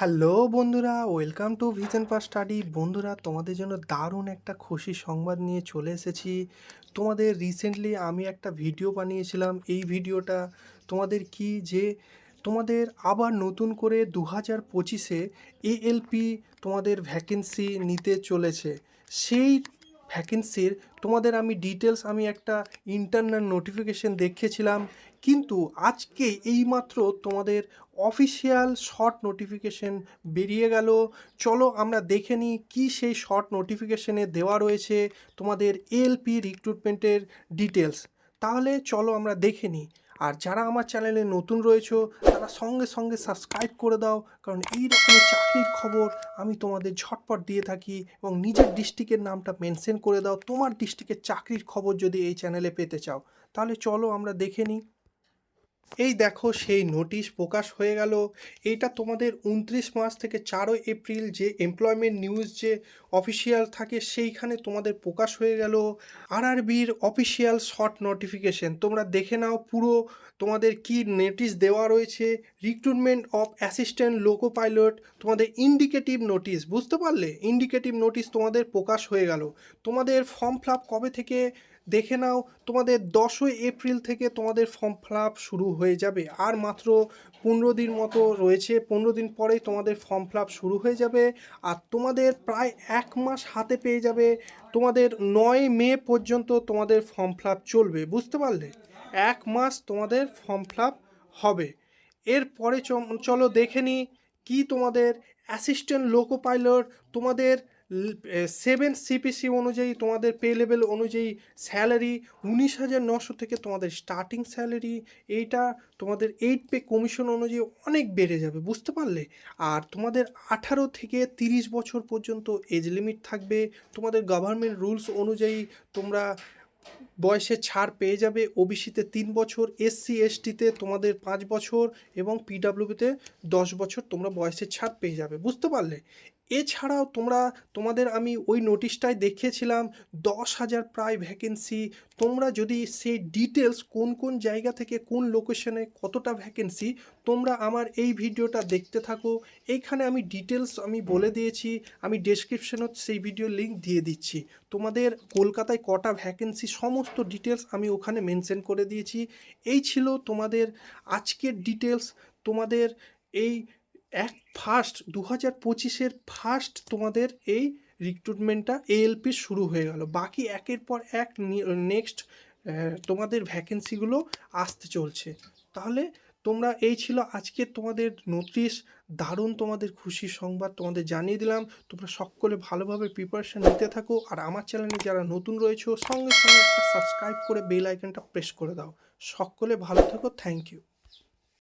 Hello বন্ধুরা, welcome to vision pass study বন্ধুরা, তোমাদের জন্য দারুণ একটা খুশি সংবাদ নিয়ে চলে এসেছি। তোমাদের রিসেন্টলি আমি একটা ভিডিও বানিয়েছিলাম। এই ভিডিওটা তোমাদের কি যে তোমাদের আবার নতুন করে দু হাজার পঁচিশে এএলপি তোমাদের ভ্যাকেন্সি নিতে চলেছে। সেই ভ্যাকেন্সির তোমাদের আমি ডিটেলস আমি একটা ইন্টারনাল নোটিফিকেশন দেখেছিলাম। কিন্তু আজকে এইমাত্র তোমাদের অফিসিয়াল শর্ট নোটিফিকেশন বেরিয়ে গেল। চলো আমরা দেখে নিই কী সেই শর্ট নোটিফিকেশনে দেওয়া রয়েছে তোমাদের এলপি রিক্রুটমেন্টের ডিটেলস তাহলে চলো আমরা দেখে নিই। আর যারা আমার চ্যানেলে নতুন রয়েছো, তারা সঙ্গে সঙ্গে সাবস্ক্রাইব করে দাও, কারণ এই রকমের চাকরির খবর আমি তোমাদের ঝটপট দিয়ে থাকি এবং নিজের ডিস্ট্রিক্টের নামটা মেনশন করে দাও। তোমার ডিস্ট্রিক্টের চাকরির খবর যদি এই চ্যানেলে পেতে চাও, তাহলে চলো আমরা দেখে নিই। এই দেখো সেই নোটিশ প্রকাশ হয়ে গেল। এইটা তোমাদের উনত্রিশ মাস থেকে চারই এপ্রিল যে এমপ্লয়মেন্ট নিউজ যে অফিসিয়াল থাকে সেইখানে তোমাদের প্রকাশ হয়ে গেল। আরআরবির অফিসিয়াল শর্ট নোটিফিকেশন তোমরা দেখে নাও পুরো তোমাদের কি নোটিশ দেওয়া রয়েছে। Recruitment of assistant loco pilot তোমাদের ইন্ডিকেটিভ নোটিশ বুঝতে পারলে? ইন্ডিকেটিভ নোটিশ তোমাদের প্রকাশ হয়ে গেল। তোমাদের ফর্ম ফিল কবে থেকে? দেখে নাও, তোমাদের দশই এপ্রিল থেকে তোমাদের ফর্ম ফিল শুরু হয়ে যাবে। আর মাত্র পনেরো দিন মতো রয়েছে, পনেরো দিন পরেই তোমাদের ফর্ম ফিল শুরু হয়ে যাবে। আর তোমাদের প্রায় এক মাস হাতে পেয়ে যাবে, তোমাদের নয় মে পর্যন্ত তোমাদের ফর্ম ফিল চলবে, বুঝতে পারলে? এক মাস তোমাদের ফর্ম ফিল হবে। এরপরে চলো দেখে নিই কি তোমাদের অ্যাসিস্ট্যান্ট লোকো পাইলট তোমাদের সেভেন সিপিসি অনুযায়ী তোমাদের পে লেভেল অনুযায়ী স্যালারি উনিশ হাজার নশো থেকে তোমাদের স্টার্টিং স্যালারি এইটা তোমাদের এইট পে কমিশন অনুযায়ী অনেক বেড়ে যাবে, বুঝতে পারলে? আর তোমাদের আঠারো থেকে তিরিশ বছর পর্যন্ত এজ লিমিট থাকবে, তোমাদের গভর্নমেন্ট রুলস অনুযায়ী তোমরা বয়সে ছাড় পেয়ে যাবে ওবিসিতে তিন বছর এসসি এসটিতে তোমাদের পাঁচ বছর এবং পিডাব্লিউবিতে দশ বছর তোমরা বয়সের ছাড় পেয়ে যাবে, বুঝতে পারলে? এছাড়াও তোমরা, তোমাদের আমি ওই নোটিশটায় দেখিয়েছিলাম দশ হাজার প্রায় ভ্যাকেন্সি তোমরা যদি সেই ডিটেলস কোন কোন জায়গা থেকে কোন লোকেশনে কতটা ভ্যাকেন্সি তোমরা আমার এই ভিডিওটা দেখতে থাকো। এইখানে আমি ডিটেলস আমি বলে দিয়েছি, আমি ডেসক্রিপশনত সেই ভিডিও লিঙ্ক দিয়ে দিচ্ছি। তোমাদের কলকাতায় কটা ভ্যাকেন্সি সমস্ত ডিটেলস আমি ওখানে মেনশন করে দিয়েছি। এই ছিল তোমাদের আজকের ডিটেলস তোমাদের এই এক ফার্স্ট দু হাজার পঁচিশের ফার্স্ট তোমাদের এই রিক্রুটমেন্টটা এএলপি শুরু হয়ে গেল। বাকি একের পর এক নেক্সট তোমাদের ভ্যাকেন্সিগুলো আসতে চলছে। তাহলে তোমরা এই ছিল আজকে তোমাদের নোটিশ দারুণ তোমাদের খুশির সংবাদ তোমাদের জানিয়ে দিলাম। তোমরা সকলে ভালোভাবে প্রিপারেশন নিতে থাকো আর আমার চ্যানেলে যারা নতুন রয়েছে, সঙ্গে সঙ্গে একটা সাবস্ক্রাইব করে বেল আইকনটা প্রেস করে দাও। সকলে ভালো থাকো থ্যাংক ইউ